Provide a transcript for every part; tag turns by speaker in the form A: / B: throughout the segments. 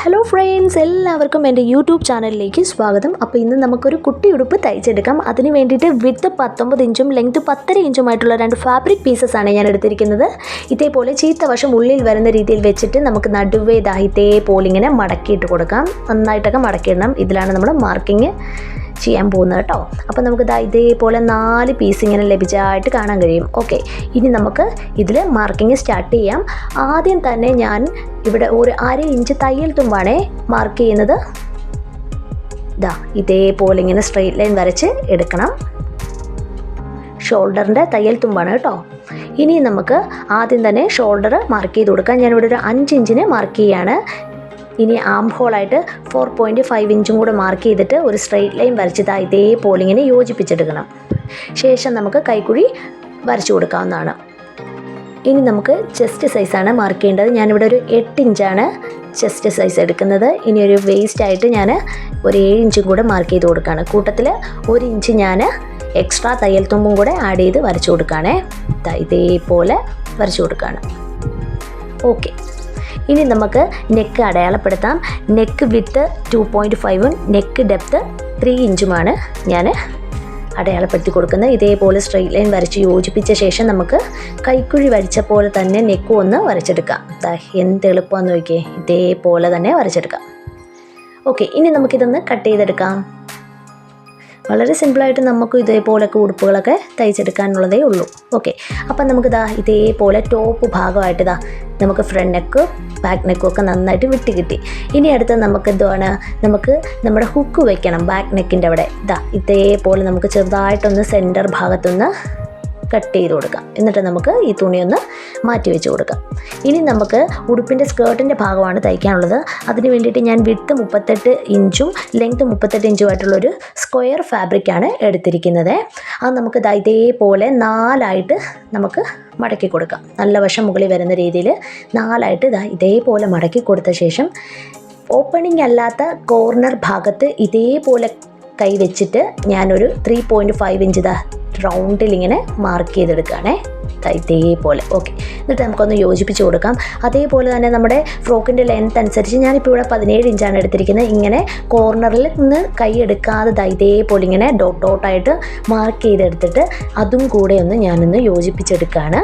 A: Hello friends എല്ലാവർക്കും എന്റെ YouTube ചാനലിലേക്ക് സ്വാഗതം. അപ്പോൾ ഇന്ന് നമുക്കൊരു കുട്ടി ഉടുപ്പ് തയ്ച്ചെടുക്കാം. അതിന് വേണ്ടിയിട്ട് വിത്ത് പത്തൊമ്പത് ഇഞ്ചും ലെങ്ത് പത്തര ഇഞ്ചുമായിട്ടുള്ള രണ്ട് ഫാബ്രിക് പീസസ് ആണ് ഞാൻ എടുത്തിരിക്കുന്നത്. ഇതേപോലെ ചീത്ത വശം ഉള്ളിൽ വരുന്ന രീതിയിൽ വെച്ചിട്ട് നമുക്ക് നടുവേ ദാ ഇതേപോലെ ഇങ്ങനെ മടക്കിയിട്ട് കൊടുക്കാം. നന്നായിട്ടൊക്കെ മടക്കിയിടണം. ഇതിലാണ് നമ്മൾ മാർക്കിങ് ചെയ്യാൻ പോകുന്നത് കേട്ടോ. അപ്പോൾ നമുക്ക് ഇതാ ഇതേപോലെ നാല് പീസ് ഇങ്ങനെ ലഭിച്ചതായിട്ട് കാണാൻ കഴിയും. ഓക്കെ ഇനി നമുക്ക് ഇതിൽ മാർക്കിങ് സ്റ്റാർട്ട് ചെയ്യാം. ആദ്യം തന്നെ ഞാൻ ഇവിടെ ഒരു അര ഇഞ്ച് തയ്യൽ തുമ്പാണേ മാർക്ക് ചെയ്യുന്നത്. ഇതാ ഇതേപോലെ ഇങ്ങനെ സ്ട്രെയിറ്റ് ലൈൻ വരച്ച് എടുക്കണം. ഷോൾഡറിന്റെ തയ്യൽ തുമ്പാണ് കേട്ടോ. ഇനി നമുക്ക് ആദ്യം തന്നെ ഷോൾഡർ മാർക്ക് ചെയ്ത് കൊടുക്കാം. ഞാനിവിടെ ഒരു അഞ്ച് ഇഞ്ചിന് മാർക്ക് ചെയ്യാണ്. ഇനി ആം ഹോളായിട്ട് ഫോർ പോയിന്റ് ഫൈവ് ഇഞ്ചും കൂടെ മാർക്ക് ചെയ്തിട്ട് ഒരു സ്ട്രെയിറ്റ് ലൈൻ വരച്ചിട്ട് ഇതേപോലെ ഇങ്ങനെ യോജിപ്പിച്ചെടുക്കണം. ശേഷം നമുക്ക് കൈക്കുഴി വരച്ചു കൊടുക്കാവുന്നതാണ്. ഇനി നമുക്ക് ചെസ്റ്റ് സൈസാണ് മാർക്ക് ചെയ്യേണ്ടത്. ഞാനിവിടെ ഒരു എട്ട് ഇഞ്ചാണ് ചെസ്റ്റ് സൈസ് എടുക്കുന്നത്. ഇനി ഒരു വേസ്റ്റ് ആയിട്ട് ഞാൻ ഒരു ഏഴ് ഇഞ്ചും കൂടെ മാർക്ക് ചെയ്ത് കൊടുക്കുകയാണ് കൂട്ടത്തിൽ ഒരു ഇഞ്ച് ഞാൻ എക്സ്ട്രാ തയ്യൽ തുമ്പും കൂടെ ആഡ് ചെയ്ത് വരച്ചു കൊടുക്കുകയാണേ ഇതേപോലെ വരച്ചു കൊടുക്കുകയാണ് ഓക്കെ ഇനി നമുക്ക് നെക്ക് അടയാളപ്പെടുത്താം. നെക്ക് വിത്ത് ടു പോയിന്റ് ഫൈവും നെക്ക് ഡെപ്ത്ത് ത്രീ ഇഞ്ചുമാണ് ഞാൻ അടയാളപ്പെടുത്തി കൊടുക്കുന്നത്. ഇതേപോലെ സ്ട്രെയിറ്റ് ലൈൻ വരച്ച് യോജിപ്പിച്ച ശേഷം നമുക്ക് കൈക്കുഴി വരച്ച പോലെ തന്നെ നെക്കും ഒന്ന് വരച്ചെടുക്കാം. എന്ത് എളുപ്പമാണെന്ന് നോക്കിയേ. ഇതേപോലെ തന്നെ വരച്ചെടുക്കാം. ഓക്കെ ഇനി നമുക്കിതൊന്ന് കട്ട് ചെയ്തെടുക്കാം. വളരെ സിമ്പിളായിട്ട് നമുക്ക് ഇതേപോലൊക്കെ ഉടുപ്പുകളൊക്കെ തയ്ച്ചെടുക്കാനുള്ളതേ ഉള്ളൂ. ഓക്കെ അപ്പം നമുക്ക് ഇതാ ഇതേപോലെ ടോപ്പ് ഭാഗമായിട്ട് ഇതാ നമുക്ക് ഫ്രണ്ട് നെക്ക് ബാക്ക് നെക്കൊക്കെ നന്നായിട്ട് വിട്ട് കിട്ടി. ഇനി അടുത്ത് നമുക്ക് എന്തുവാണ്? നമുക്ക് നമ്മുടെ ഹുക്ക് വെക്കണം ബാക്ക് നെക്കിന്റെ അവിടെ. ഇതാ ഇതേപോലെ നമുക്ക് ചെറുതായിട്ടൊന്ന് സെന്റർ ഭാഗത്തുനിന്ന് കട്ട് ചെയ്ത് കൊടുക്കാം. എന്നിട്ട് നമുക്ക് ഈ തുണി ഒന്ന് മാറ്റി വെച്ച് കൊടുക്കാം. ഇനി നമുക്ക് ഉടുപ്പിന്റെ സ്കേർട്ടിന്റെ ഭാഗമാണ് തയ്ക്കാനുള്ളത്. അതിന് വേണ്ടിയിട്ട് ഞാൻ വിട്ട് മുപ്പത്തെട്ട് ഇഞ്ചും ലെങ്ത്ത് മുപ്പത്തെട്ട് ഇഞ്ചുമായിട്ടുള്ളൊരു സ്ക്വയർ ഫാബ്രിക്കാണ് എടുത്തിരിക്കുന്നത്. അത് നമുക്ക് ഇതേപോലെ നാലായിട്ട് നമുക്ക് മടക്കി കൊടുക്കാം. നല്ല വശം മുകളിൽ വരുന്ന രീതിയിൽ നാലായിട്ട് ഇതാ ഇതേപോലെ മടക്കി കൊടുത്ത ശേഷം ഓപ്പണിംഗ് അല്ലാത്ത കോർണർ ഭാഗത്ത് ഇതേപോലെ കൈ വെച്ചിട്ട് ഞാനൊരു ത്രീ പോയിന്റ് ഫൈവ് ഇഞ്ച് റൗണ്ടിൽ ഇങ്ങനെ മാർക്ക് ചെയ്തെടുക്കുകയാണേ ഇതേപോലെ. ഓക്കെ എന്നിട്ട് നമുക്കൊന്ന് യോജിപ്പിച്ച് കൊടുക്കാം. അതേപോലെ തന്നെ നമ്മുടെ ഫ്രോക്കിന്റെ ലെങ്ത് അനുസരിച്ച് ഞാനിപ്പോൾ ഇവിടെ പതിനേഴ് ഇഞ്ചാണ് എടുത്തിരിക്കുന്നത്. ഇങ്ങനെ കോർണറിൽ നിന്ന് കൈ എടുക്കാതെ ഇതേപോലെ ഇങ്ങനെ ഡോട്ട് ഡോട്ടായിട്ട് മാർക്ക് ചെയ്തെടുത്തിട്ട് അതും കൂടെ ഒന്ന് ഞാനൊന്ന് യോജിപ്പിച്ചെടുക്കുകയാണ്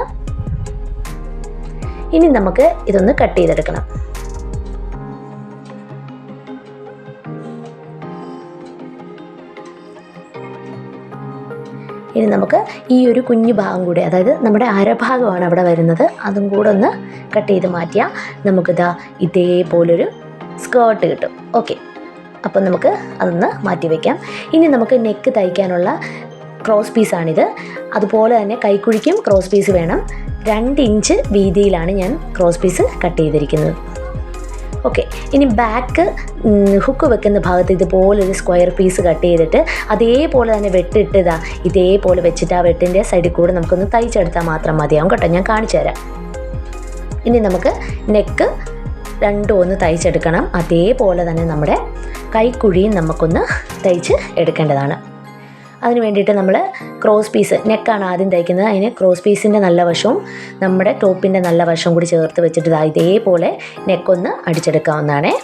A: ഇനി നമുക്ക് ഇതൊന്ന് കട്ട് ചെയ്തെടുക്കണം. ഇനി നമുക്ക് ഈ ഒരു കുഞ്ഞു ഭാഗം കൂടി അതായത് നമ്മുടെ അരഭാഗമാണ് അവിടെ വരുന്നത് അതും കൂടെ ഒന്ന് കട്ട് ചെയ്ത് മാറ്റിയാൽ നമുക്കിതാ ഇതേപോലൊരു സ്കേർട്ട് കിട്ടും. ഓക്കെ അപ്പം നമുക്ക് അതൊന്ന് മാറ്റി വയ്ക്കാം ഇനി നമുക്ക് നെക്ക് തയ്ക്കാനുള്ള ക്രോസ് പീസാണിത് അതുപോലെ തന്നെ കൈക്കുഴിക്കും ക്രോസ് പീസ് വേണം. രണ്ട് ഇഞ്ച് വീതിയിലാണ് ഞാൻ ക്രോസ് പീസ് കട്ട് ചെയ്തിരിക്കുന്നത്. ഓക്കെ ഇനി ബാക്ക് ഹുക്ക് വെക്കുന്ന ഭാഗത്ത് ഇതുപോലൊരു സ്ക്വയർ പീസ് കട്ട് ചെയ്തിട്ട് അതേപോലെ തന്നെ വെട്ടിട്ട് ഇതാ ഇതേപോലെ വെച്ചിട്ട് ആ വെട്ടിന്റെ സൈഡിൽ കൂടെ നമുക്കൊന്ന് തയ്ച്ചെടുത്താൽ മാത്രം മതിയാവും കേട്ടോ. ഞാൻ കാണിച്ചു തരാം. ഇനി നമുക്ക് നെക്ക് രണ്ടും ഒന്ന് തയ്ച്ചെടുക്കണം. അതേപോലെ തന്നെ നമ്മുടെ കൈക്കുഴിയും നമുക്കൊന്ന് തയ്ച്ച് എടുക്കേണ്ടതാണ്. അതിന് വേണ്ടിയിട്ട് നമ്മൾ ക്രോസ് പീസ് നെക്കാണ് ആദ്യം തയ്ക്കുന്നത്. അതിന് ക്രോസ് പീസിന്റെ നല്ല വശവും നമ്മുടെ ടോപ്പിന്റെ നല്ല വശവും കൂടി ചേർത്ത് വെച്ചിട്ട് ഇതാ ഇതേപോലെ നെക്കൊന്ന് അടിച്ചെടുക്കാവുന്നതാണേ.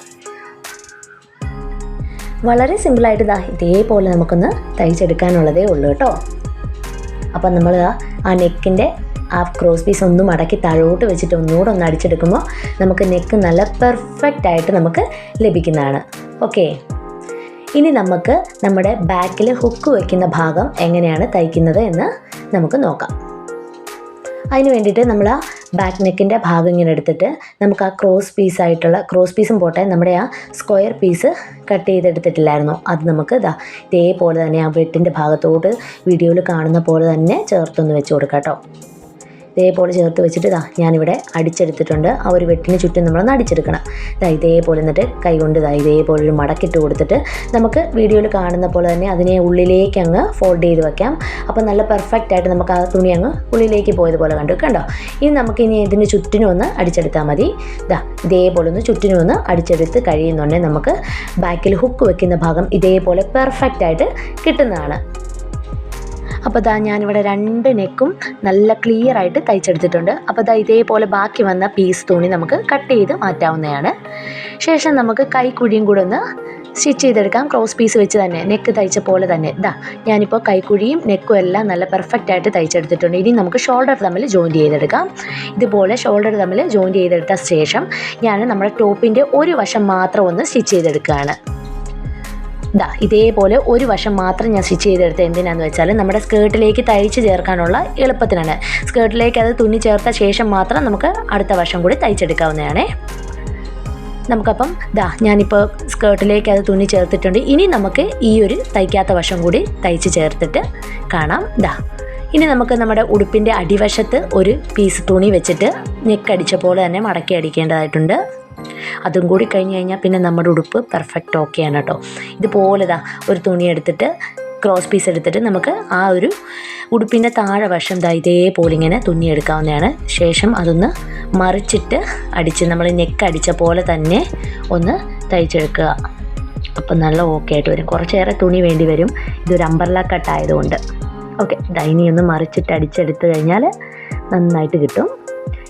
A: വളരെ സിമ്പിളായിട്ട് ദാ ഇതേപോലെ നമുക്കൊന്ന് തയ്ച്ചെടുക്കാനുള്ളതേ ഉള്ളൂ കേട്ടോ. അപ്പം നമ്മൾ ആ നെക്കിന്റെ ആ ക്രോസ് പീസ് ഒന്ന് മടക്കി താഴോട്ട് വെച്ചിട്ട് ഒന്നുകൂടെ ഒന്ന് അടിച്ചെടുക്കുമ്പോൾ നമുക്ക് നെക്ക് നല്ല പെർഫെക്റ്റ് ആയിട്ട് നമുക്ക് ലഭിക്കുന്നതാണ്. ഓക്കെ ഇനി നമുക്ക് നമ്മുടെ ബാക്കിൽ ഹുക്ക് വയ്ക്കുന്ന ഭാഗം എങ്ങനെയാണ് തയ്ക്കുന്നത് എന്ന് നമുക്ക് നോക്കാം. അതിന് വേണ്ടിയിട്ട് നമ്മൾ ആ ബാക്ക് നെക്കിന്റെ ഭാഗം ഇങ്ങനെ എടുത്തിട്ട് നമുക്ക് ആ ക്രോസ് പീസായിട്ടുള്ള ക്രോസ് പീസും പോട്ടെ നമ്മുടെ ആ സ്ക്വയർ പീസ് കട്ട് ചെയ്തെടുത്തിട്ടില്ലായിരുന്നു. അത് നമുക്ക് ഇതാ ഇതേപോലെ തന്നെ ആ വെട്ടിന്റെ ഭാഗത്തോട്ട് വീഡിയോയിൽ കാണുന്ന പോലെ തന്നെ ചേർത്തൊന്ന് വെച്ച് കൊടുക്കാം കേട്ടോ. ഇതേപോലെ ചേർത്ത് വെച്ചിട്ട് ഇതാ ഞാനിവിടെ അടിച്ചെടുത്തിട്ടുണ്ട്. ആ ഒരു വെട്ടിന് ചുറ്റും നമ്മളൊന്ന് അടിച്ചെടുക്കണം. ഇതാ ഇതേപോലെ എന്നിട്ട് കൈ കൊണ്ട് ഇതാ ഇതേപോലെ ഒരു മടക്കിട്ട് കൊടുത്തിട്ട് നമുക്ക് വീഡിയോയിൽ കാണുന്ന പോലെ തന്നെ അതിനെ ഉള്ളിലേക്ക് അങ്ങ് ഫോൾഡ് ചെയ്ത് വെക്കാം. അപ്പോൾ നല്ല പെർഫെക്റ്റ് ആയിട്ട് നമുക്ക് ആ തുണി അങ്ങ് ഉള്ളിലേക്ക് പോയതുപോലെ കണ്ടു. കണ്ടോ? ഇനി നമുക്ക് ഇനി ഇതിന് ചുറ്റിനും ഒന്ന് അടിച്ചെടുത്താൽ മതി. ഇതാ ഇതേപോലെ ഒന്ന് ചുറ്റിനും ഒന്ന് അടിച്ചെടുത്ത് കഴിയുന്നുണ്ടെങ്കിൽ നമുക്ക് ബാക്കിൽ ഹുക്ക് വെക്കുന്ന ഭാഗം ഇതേപോലെ പെർഫെക്റ്റ് ആയിട്ട് കിട്ടുന്നതാണ്. അപ്പോൾ ദാ ഞാനിവിടെ രണ്ട് നെക്കും നല്ല ക്ലിയർ ആയിട്ട് തയ്ച്ചെടുത്തിട്ടുണ്ട്. അപ്പോൾ ദാ ഇതേപോലെ ബാക്കി വന്ന പീസ് തുണി നമുക്ക് കട്ട് ചെയ്ത് മാറ്റാവുന്നതാണ്. ശേഷം നമുക്ക് കൈക്കുഴിയും കൂടെ ഒന്ന് സ്റ്റിച്ച് ചെയ്തെടുക്കാം. ക്രോസ് പീസ് വെച്ച് തന്നെ നെക്ക് തയ്ച്ച പോലെ തന്നെ. ഇതാ ഞാനിപ്പോൾ കൈക്കുഴിയും നെക്കും എല്ലാം നല്ല പെർഫെക്റ്റ് ആയിട്ട് തയ്ച്ചെടുത്തിട്ടുണ്ട്. ഇനി നമുക്ക് ഷോൾഡർ തമ്മിൽ ജോയിന്റ് ചെയ്തെടുക്കാം. ഇതുപോലെ ഷോൾഡർ തമ്മിൽ ജോയിന്റ് ചെയ്തെടുത്ത ശേഷം ഞാൻ നമ്മുടെ ടോപ്പിന്റെ ഒരു വശം മാത്രം ഒന്ന് സ്റ്റിച്ച് ചെയ്തെടുക്കുകയാണ്. ഇതാ ഇതേപോലെ ഒരു വശം മാത്രം ഞാൻ സ്റ്റിച്ച് ചെയ്തെടുത്ത് എന്തിനാന്ന് വെച്ചാൽ നമ്മുടെ സ്കേർട്ടിലേക്ക് തയ്ച്ച് ചേർക്കാനുള്ള എളുപ്പത്തിനാണ്. സ്കേർട്ടിലേക്ക് അത് തുന്നി ചേർത്ത ശേഷം മാത്രം നമുക്ക് അടുത്ത വശം കൂടി തയ്ച്ചെടുക്കാവുന്നതാണേ. നമുക്കപ്പം ദാ ഞാനിപ്പോൾ സ്കേർട്ടിലേക്ക് അത് തുന്നി ചേർത്തിട്ടുണ്ട്. ഇനി നമുക്ക് ഈ ഒരു തയ്ക്കാത്ത വശം കൂടി തയ്ച്ച് ചേർത്തിട്ട് കാണാം. ദാ ഇനി നമുക്ക് നമ്മുടെ ഉടുപ്പിന്റെ അടിവശത്ത് ഒരു പീസ് തുണി വെച്ചിട്ട് നെക്കടിച്ച പോലെ തന്നെ മടക്കി അടിക്കേണ്ടതായിട്ടുണ്ട്. അതും കൂടി കഴിഞ്ഞ് കഴിഞ്ഞാൽ പിന്നെ നമ്മുടെ ഉടുപ്പ് പെർഫെക്റ്റ് ഓക്കെയാണ് കേട്ടോ ഇതുപോലെ ദാ ഒരു തുണി എടുത്തിട്ട് ക്രോസ് പീസ് എടുത്തിട്ട് നമുക്ക് ആ ഒരു ഉടുപ്പിന്റെ താഴെ വശം ദാ ഇതേപോലെ ഇങ്ങനെ തുന്നിയെടുക്കാവുന്നതാണ് ശേഷം അതൊന്ന് മറിച്ചിട്ട് അടിച്ച് നമ്മൾ നെക്ക് അടിച്ച പോലെ തന്നെ ഒന്ന് തയ്ച്ചെടുക്കുക. അപ്പം നല്ല ഓക്കെ ആയിട്ട് വരും. കുറച്ചേറെ തുണി വേണ്ടി വരും. ഇതൊരു അമ്പർല കട്ട് ആയതുകൊണ്ട്. ഓക്കെ ദൈനി ഒന്ന് മറിച്ചിട്ട് അടിച്ചെടുത്ത് കഴിഞ്ഞാൽ നന്നായിട്ട് കിട്ടും.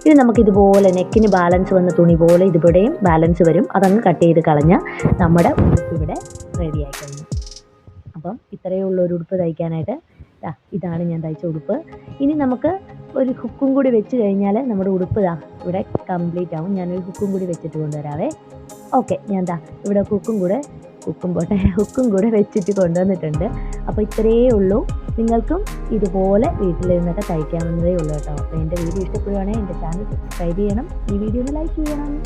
A: ഇനി നമുക്ക് ഇതുപോലെ നെക്കിന് ബാലൻസ് വന്ന തുണി പോലെ ഇതിവിടെയും ബാലൻസ് വരും. അതങ്ങ് കട്ട് ചെയ്ത് കളഞ്ഞാൽ നമ്മുടെ ഉടുപ്പ് ഇവിടെ റെഡിയായി കഴിഞ്ഞു. അപ്പം ഇത്രയേ ഉള്ളൂ ഒരു ഉടുപ്പ് തയ്ക്കാനായിട്ട്. ഇതാണ് ഞാൻ തയ്ച്ച ഉടുപ്പ്. ഇനി നമുക്ക് ഒരു ഹുക്കും കൂടി വെച്ച് കഴിഞ്ഞാൽ നമ്മുടെ ഉടുപ്പ് ഇതാ ഇവിടെ കംപ്ലീറ്റ് ആവും. ഞാനൊരു ഹുക്കും കൂടി വെച്ചിട്ട് കൊണ്ടുവരാവേ. ഓക്കെ ഞാൻ ദാ ഇവിടെ ഹുക്കും കൂടെ ഹുക്കും പോട്ടെ ഹുക്കും കൂടെ വെച്ചിട്ട് കൊണ്ടുവന്നിട്ടുണ്ട്. അപ്പോൾ ഇത്രയേ ഉള്ളൂ. നിങ്ങൾക്കും ഇതുപോലെ വീട്ടിലിരുന്നൊക്കെ തയ്ക്കാവുന്നതേ ഉള്ളൂ കേട്ടോ. അപ്പോൾ എന്റെ വീഡിയോ ഇഷ്ടപ്പെടുവാണെങ്കിൽ എന്റെ ചാനൽ സബ്സ്ക്രൈബ് ചെയ്യണം. ഈ വീഡിയോ ഒന്ന് ലൈക്ക് ചെയ്യണം.